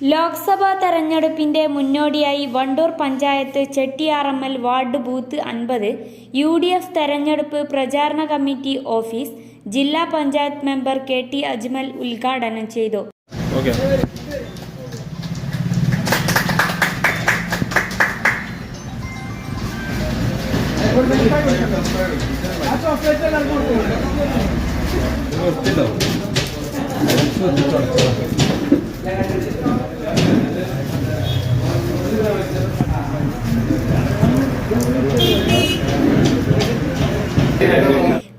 Lok Sabha തെരഞ്ഞെടുപ്പിന്റെ മുന്നോടിയായി Wandoor panchayat Chettiyarammal ward booth അൻപത് യു ഡി എഫ് തെരഞ്ഞെടുപ്പ് പ്രചാരണ കമ്മിറ്റി ഓഫീസ് ജില്ലാ panchayat member K T Ajmal ഉദ്ഘാടനം ചെയ്തു. ഓക്കെ.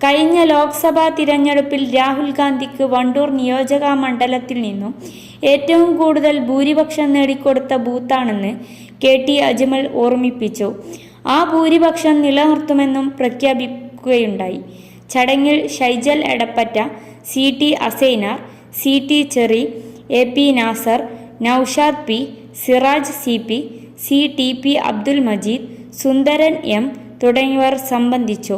കഴിഞ്ഞ ലോക്സഭാ തിരഞ്ഞെടുപ്പിൽ രാഹുൽ ഗാന്ധിക്ക് വണ്ടൂർ നിയോജക മണ്ഡലത്തിൽ നിന്നും ഏറ്റവും കൂടുതൽ ഭൂരിപക്ഷം നേടിക്കൊടുത്ത ബൂത്താണെന്ന് കെ ടി അജ്മൽ ഓർമ്മിപ്പിച്ചു. ആ ഭൂരിപക്ഷം നിലനിർത്തുമെന്നും പ്രഖ്യാപിക്കുകയുണ്ടായി. ചടങ്ങിൽ Shaijal Edappatta C T Asainar C T Cheri A P Nasar Naushad P Siraj C P C T P Abdul Majeed Sundaran M തുടങ്ങിയവർ സംബന്ധിച്ചു.